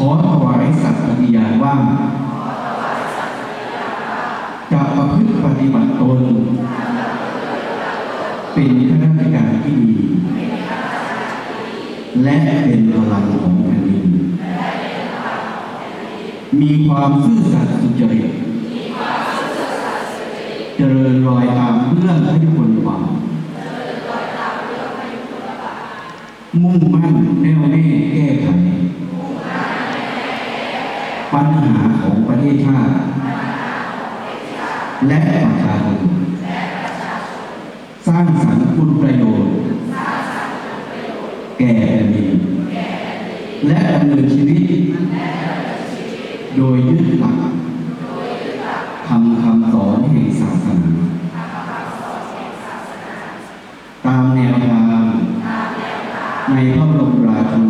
ขอถวายสัตย์ปฏิญาณว่า จะประพฤติปฏิบัติตน เป็นข้าราชการที่ดี และเป็นพลังของแผ่นดิน มีความซื่อสัตย์สุจริตเจริญรอยตามเรื่องให้คนฟังมุ่งมั่นแน่วแน่แก้ไข ปัญหาของประเทศชาติ และประชาชนสร้างสรรค์คุณประโยชน์ แก่แผ่นดินและดำเนินชีวิต โดยยึดหลักทำคำสอนแห่งศาสนา ตามแนวทางในพระบรมราชู